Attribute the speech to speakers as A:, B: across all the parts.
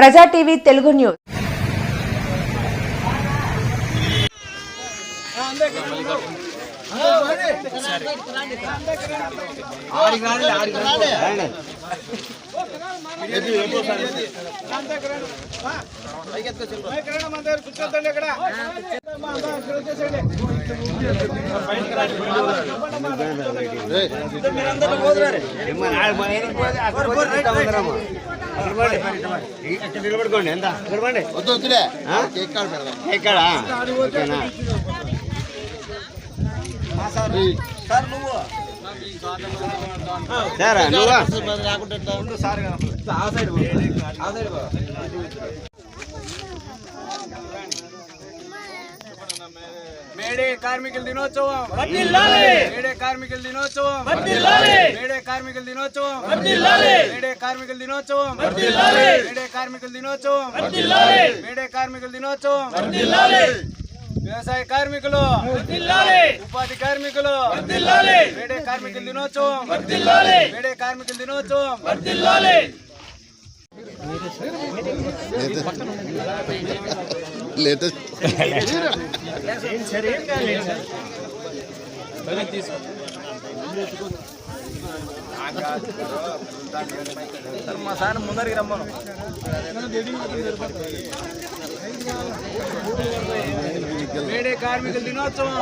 A: ప్రజా TV Telugu news.
B: నిలబడుకోండి ఎంత? నిలబడి
C: వద్దు వద్దులే. కేక్ కాడ పెడదాం.
B: ఎక్కడ ఓకేనా? సారా నువ్వా
D: మేడే కార్మికుల దినోత్సవం. మేడే కార్మికుల దినోత్సవం. మేడే కార్మికుల దినోత్సవం. మేడే కార్మికుల దినోత్సవం. మేడే కార్మికుల దినోత్సవం. మేడే కార్మికుల దినోత్సవం. వ్యవసాయ కార్మికులు ఉపాధి కార్మికులు మేడే కార్మికుల దినోత్సవం మేడే కార్మికుల దినోత్సవం.
C: లేటెస్ట్
D: మా సార్ ముందరికి రమ్మను. మేడే కార్మికుల దినోత్సవం.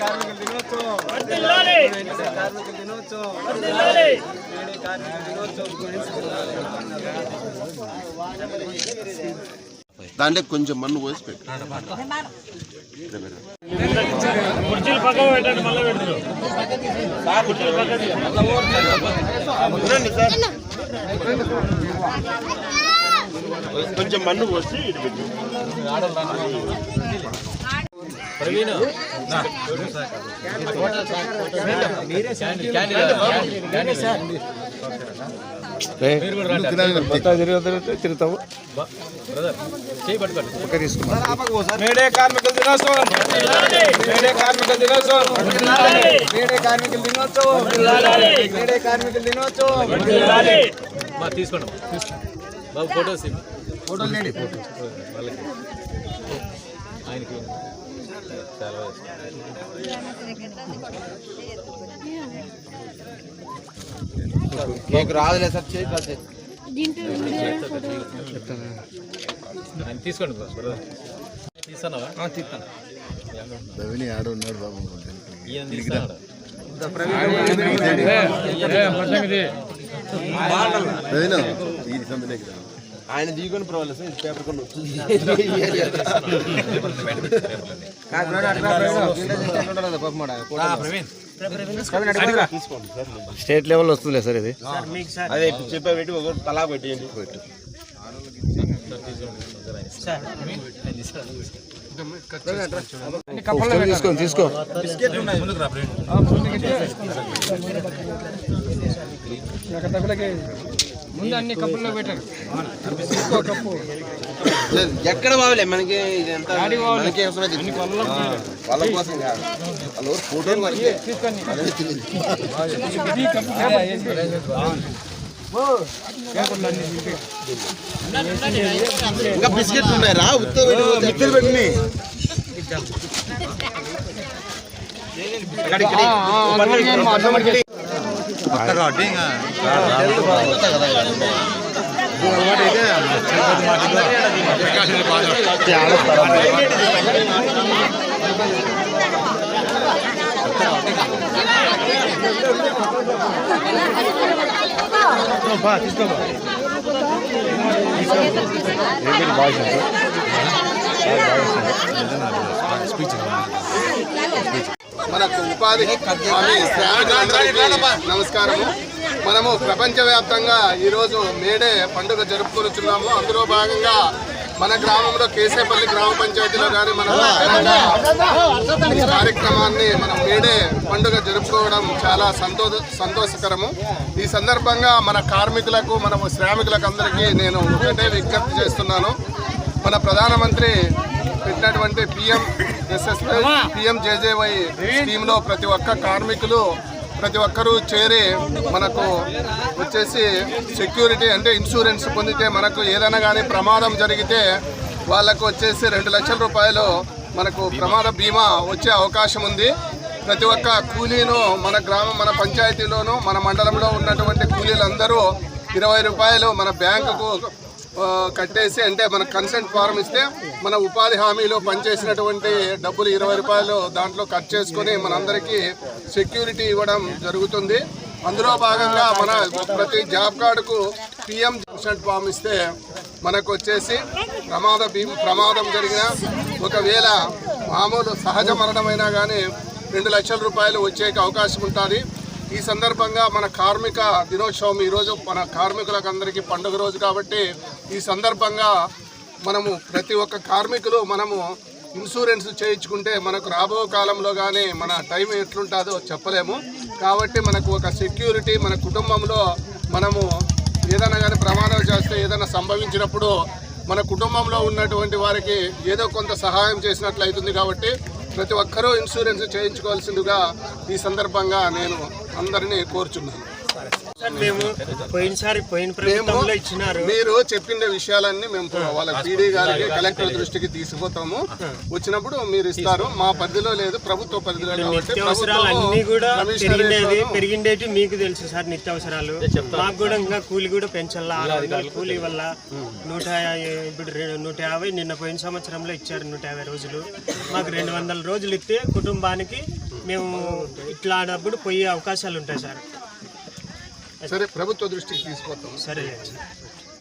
D: కార్మికుల దినోత్సవం. కార్మికుల దినోత్సవం.
C: దాంట్లో కొంచెం మన్ను పోసి పెట్టు.
B: కొంచెం మన్ను పోసి ఇటు పెట్టు.
D: మేడే కార్మికుల దినోత్సవం. మేడే కార్మికుల దినోత్సవం. మేడే కార్మికుల దినోత్సవం. మేడే కార్మికుల దినోత్సవం.
E: తీసుకోండి. బాబు ఫోటోస్ ఇవ్వు.
D: ఫోటోలు నేడి
E: వాళ్ళకి ఆయనకి చాలా
C: రాదులే సార్ చేయి
E: ఆయన తీసుకోండి
C: రవిని ఆడు ఉన్నాడు బాబు
B: దిగుకొని పర్వాలేదు సార్ పేపర్ కొన్ని వస్తుంది
E: ప్రవీణ్.
B: స్టేట్ లెవెల్ వస్తుందిలే సార్ ఇది. అదే చెప్పా పెట్టి ఒక తలా పెట్టేయండి. తీసుకో తీసుకో.
E: ముందుకు రా ప్రవీణ్
D: ముందు అన్ని కప్పుల్లో పెట్టారు
B: ఎక్కడ బావలే మనకి మనకి అవసరం వాళ్ళ కోసం కాదు. వాళ్ళు తెలియదు. ఇంకా బిస్కెట్లు ఉన్నాయి. రా ఉత్త మిక్చర్ పెట్టి
C: మనకు ఉపాధి నమస్కారము. మనము ప్రపంచవ్యాప్తంగా ఈరోజు మేడే పండుగ జరుపుకొనిచున్నాము. అందులో భాగంగా మన గ్రామంలో కేసేపల్లి గ్రామ పంచాయతీలో కానీ మన కార్యక్రమాన్ని మనం మేడే పండుగ జరుపుకోవడం చాలా సంతోష సంతోషకరము. ఈ సందర్భంగా మన కార్మికులకు మన శ్రామికులకు అందరికీ నేను ఒకటే విజ్ఞప్తి చేస్తున్నాను. మన ప్రధానమంత్రి పెట్టినటువంటి పిఎం ఎస్ఎస్వై పిఎంజేజేవై స్కీమ్లో ప్రతి ఒక్క కార్మికులు ప్రతి ఒక్కరూ చేరి మనకు వచ్చేసి సెక్యూరిటీ అంటే ఇన్సూరెన్స్ పొందితే మనకు ఏదైనా కానీ ప్రమాదం జరిగితే వాళ్ళకు వచ్చేసి రెండు లక్షల రూపాయలు మనకు ప్రమాద బీమా వచ్చే అవకాశం ఉంది. ప్రతి ఒక్క కూలీను మన గ్రామం మన పంచాయతీలోను మన మండలంలో ఉన్నటువంటి కూలీలందరూ ఇరవై రూపాయలు మన బ్యాంకుకు కట్టేసి అంటే మన కన్సెంట్ ఫారం ఇస్తే మన ఉపాధి హామీలో పనిచేసినటువంటి డబ్బులు ఇరవై రూపాయలు దాంట్లో కట్ చేసుకొని మనందరికీ సెక్యూరిటీ ఇవ్వడం జరుగుతుంది. అందులో భాగంగా మన ప్రతి జాబ్ కార్డుకు పిఎం కన్సెంట్ ఫామ్ ఇస్తే మనకు వచ్చేసి ప్రమాద భీమ ప్రమాదం జరిగిన ఒకవేళ మామూలు సహజ మరణమైనా కానీ రెండు లక్షల రూపాయలు వచ్చే అవకాశం ఉంటుంది. ఈ సందర్భంగా మన కార్మిక దినోత్సవం ఈరోజు మన కార్మికులకు అందరికీ పండుగ రోజు కాబట్టి ఈ సందర్భంగా మనము ప్రతి ఒక్క కార్మికులు మనము ఇన్సూరెన్స్ చేయించుకుంటే మనకు రాబో కాలంలో కానీ మన టైం ఎట్లుంటుందో చెప్పలేము. కాబట్టి మనకు ఒక సెక్యూరిటీ మన కుటుంబంలో మనము ఏదైనా కానీ ప్రమాదం చేస్తే ఏదైనా సంభవించినప్పుడు మన కుటుంబంలో ఉన్నటువంటి వారికి ఏదో కొంత సహాయం చేసినట్లు అవుతుంది కాబట్టి ప్రతి ఒక్కరూ ఇన్సూరెన్స్ చేయించుకోవాల్సిందిగా ఈ సందర్భంగా నేను అందరినీ కోరుచున్నాను.
A: మేము పోయినసారి పోయిన ప్రభుత్వంలో ఇచ్చినారు.
C: మీరు చెప్పిన విషయాలన్నీ మేము వాళ్ళ పీడీ గారికి కలెక్టర్ దృష్టికి తీసుకుపోతాము. వచ్చినప్పుడు మీరు ఇస్తారు. మా పరిధిలో లేదు ప్రభుత్వ పరిధిలో కాబట్టి
A: నిత్యావసరాలు అన్ని కూడా పెరిగిండేటి మీకు తెలుసు సార్ నిత్యావసరాలు. మాకు కూడా ఇంకా కూలి కూడా పెంచాలా కూలి వల్ల నూట ఇప్పుడు నూట యాభై నిన్న పోయిన సంవత్సరంలో ఇచ్చారు నూట యాభై రోజులు. మాకు రెండు వందల రోజులు ఇస్తే కుటుంబానికి మేము ఇట్లాడప్పుడు పోయే అవకాశాలు ఉంటాయి సార్.
C: సరే ప్రభుత్వ దృష్టికి తీసుకుపోతాము
A: సరే.